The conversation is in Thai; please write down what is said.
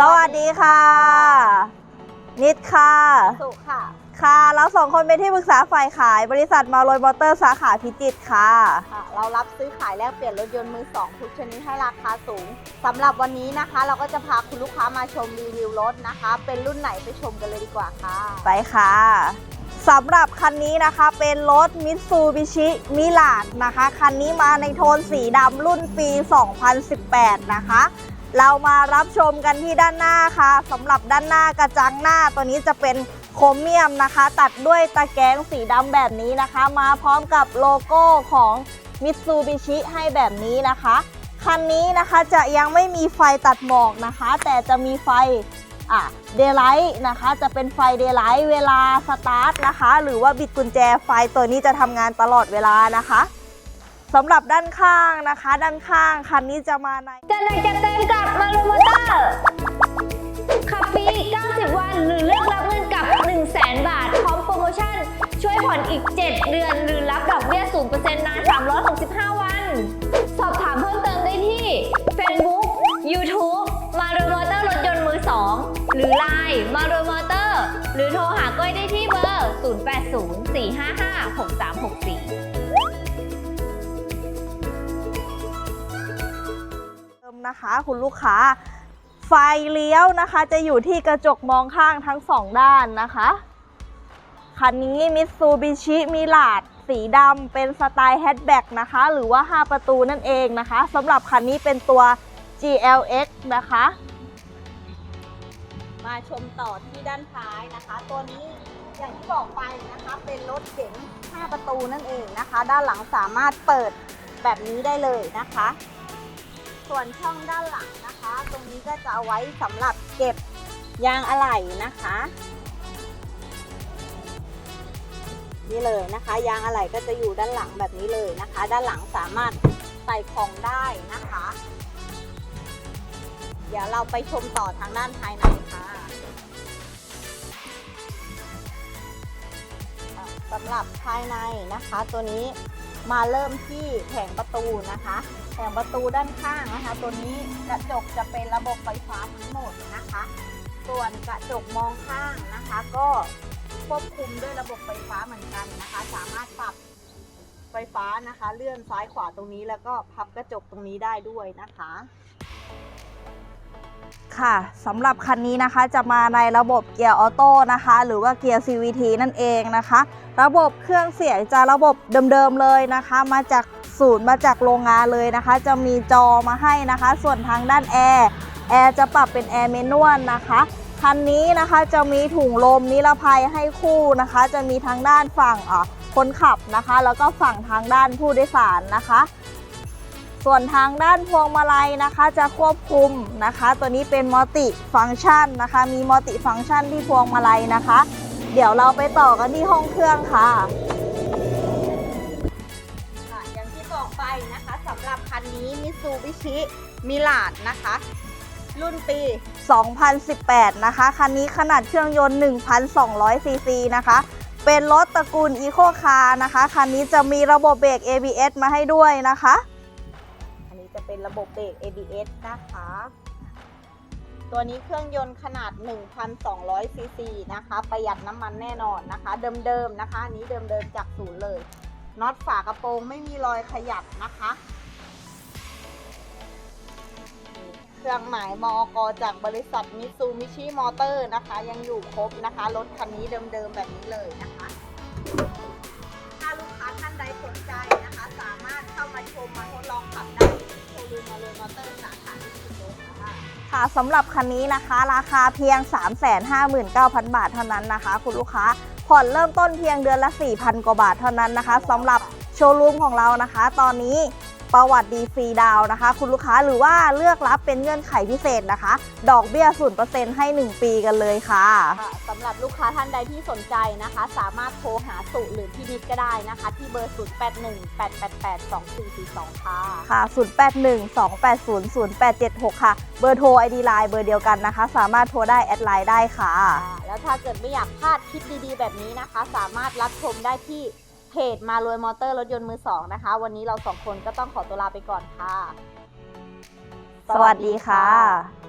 สวัสดีค่ะ นิดค่ะ สุค่ะ ค่ะเราสองคนเป็นที่ปรึกษาฝ่ายขายบริษัทมาลอยมอเตอร์สาขาพิจิตรค่ะ ค่ะ เรารับซื้อขายแลกเปลี่ยนรถยนต์มือสองทุกชนิดให้ราคาสูงสำหรับวันนี้นะคะ เราก็จะพาคุณลูกค้ามาชมรีวิวรถนะคะ เป็นรุ่นไหนไปชมกันเลยดีกว่าค่ะ ไปค่ะสำหรับคันนี้นะคะเป็นรถมิตซูบิชิมิลาดนะคะ คันนี้มาในโทนสีดำรุ่นปี 2018 นะคะ เรามารับชมกันที่ด้านหน้าค่ะสำหรับด้านหน้ากระจังหน้าตัวนี้จะเป็นโครเมียมนะคะ ตัดด้วยตะแกรงสีดำแบบนี้นะคะ มาพร้อมกับโลโก้ของมิตซูบิชิให้แบบนี้นะคะ คันนี้นะคะจะยังไม่มีไฟตัดหมอกนะคะ แต่จะมีไฟเดย์ไลท์นะคะ จะเป็นไฟเดย์ไลท์เวลาสตาร์ทนะคะ หรือว่าบิดกุญแจไฟตัวนี้จะทำงานตลอดเวลานะคะ สำหรับด้านข้างนะคะ ด้านข้างคันนี้จะมาในจะหนจะเต็มกับมารูมอเตอร์ขับฟรี90 วัน หรือเลือกรับเงินกับ 1 0 0 0 0แบาท พร้อมโปรโมชั่น ช่วยผ่อนอีก 7 เดือน หรือรับดอกเบี้ย0%นาน 365 วัน สอบถามเพิ่มเติมได้ที่ Facebook YouTube มารูมอเตอร์รถยนต์มือ 2 หรือ Line มารูมอเตอร์ หรือโทรหาก้อยได้ที่เบอร์ 0804556364 นะคะ คุณลูกค้า ไฟเลี้ยวนะคะ จะอยู่ที่กระจกมองข้างทั้งสองด้านนะคะคันนี้มิตซูบิชิมิลาดสีดำเป็นสไตล์แฮชแบ็กนะคะ หรือว่า 5 ประตูนั่นเองนะคะสำหรับคันนี้เป็นตัว GLX นะคะ มาชมต่อที่ด้านท้ายนะคะ ตัวนี้อย่างที่บอกไปนะคะ เป็นรถเก๋ง5 ประตูนั่นเองนะคะ ด้านหลังสามารถเปิดแบบนี้ได้เลยนะคะ ส่วนช่องด้านหลังนะคะ ตรงนี้ก็จะเอาไว้สำหรับเก็บยางอะไหล่นะคะ นี่เลยนะคะ ยางอะไหล่ก็จะอยู่ด้านหลังแบบนี้เลยนะคะ ด้านหลังสามารถใส่ของได้นะคะ เดี๋ยวเราไปชมต่อทางด้านภายในค่ะอะสำหรับภายในนะคะตัวนี้ มาเริ่มที่แผงประตูนะคะ แผงประตูด้านข้างนะคะ ตัวนี้กระจกจะเป็นระบบไฟฟ้าทั้งหมดนะคะ ส่วนกระจกมองข้างนะคะ ก็ควบคุมด้วยระบบไฟฟ้าเหมือนกันนะคะ สามารถปรับไฟฟ้านะคะ เลื่อนซ้ายขวาตรงนี้แล้วก็พับกระจกตรงนี้ได้ด้วยนะคะ ค่ะสำหรับคันนี้นะคะจะมาในระบบเกียร์ออโต้นะคะ หรือว่าเกียร์ CVT นั่นเองนะคะ ระบบเครื่องเสียงจะระบบเดิมๆเลยนะคะ มาจากศูนย์มาจากโรงงานเลยนะคะ จะมีจอมาให้นะคะ ส่วนทางด้านแอร์แอร์จะปรับเป็นแอร์เมนวลนะคะคันนี้นะคะจะมีถุงลมนิรภัยให้คู่นะคะ จะมีทางด้านฝั่งคนขับนะคะ แล้วก็ฝั่งทางด้านผู้โดยสารนะคะ ส่วนทางด้านพวงมาลัยนะคะจะควบคุมนะคะ ตัวนี้เป็นมัลติฟัง c t ชันนะคะ มีมัลติฟัง c t ชันที่พวงมาลัยนะคะ เดี๋ยวเราไปต่อกันที่ห้องเครื่องค่ะค่ะอย่างที่บอกไปนะคะสำหรับคันนี้มิซูบิชิมิลาดนะคะรุ่นปี 2018 นะคะ คันนี้ขนาดเครื่องยนต์ 1,200 ซีซีนะคะ เป็นรถตระกูล Eco Car นะคะ คันนี้จะมีระบบเบรก ABS มาให้ด้วยนะคะอันนี้ จะเป็นระบบเบรก ABS นะคะ ตัวนี้เครื่องยนต์ขนาด 1,200 ซีซีนะคะ ประหยัดน้ำมันแน่นอนนะคะ เดิมๆนะคะอันนี้เดิมๆจากศูนย์เลยน็อตฝากระโปรงไม่มีรอยขยับนะคะ เครื่องหมายมอกจากบริษัทมิซูมิชิมอเตอร์นะคะ ยังอยู่ครบนะคะ รถคันนี้เดิมๆแบบนี้เลยนะคะ ถ้าลูกค้าท่านใดสนใจนะคะ สามารถเข้ามาชมมาทดลองขับได้ ชว์รูมมาเลยมอเตอร์สาขาที่สุดเลยค่ะค่ะสำหรับคันนี้นะคะ ราคาเพียง 359,000 บาทเท่านั้นนะคะ คุณลูกค้าผ่อนเริ่มต้นเพียงเดือนละ 4,000 กว่าบาทเท่านั้นนะคะสำหรับโชว์รูมของเรานะคะ ตอนนี้ ประวัติดีฟรีดาวน์นะคะ คุณลูกค้าหรือว่าเลือกรับเป็นเงื่อนไขพิเศษนะคะ ดอกเบี้ย0%ให้ 1 ปีกันเลยค่ะค่ะสำหรับลูกค้าท่านใดที่สนใจนะคะ สามารถโทรหาสุหรือพี่นิดก็ได้นะคะ ที่เบอร์ 0818882442 ค่ะ ค่ะ 0812800876 ค่ะ เบอร์โทร ID Line เบอร์เดียวกันนะคะ สามารถโทรได้แอดไลน์ได้ค่ะค่ะ แล้วถ้าเกิดไม่อยากพลาดคลิปดีๆ แบบนี้นะคะ สามารถรับชมได้ที่เพ จมารวยมอเตอร์รถยนต์มือสองนะคะ วันนี้เราสองคนก็ต้องขอตัวลาไปก่อนค่ะ สวัสดีค่ะ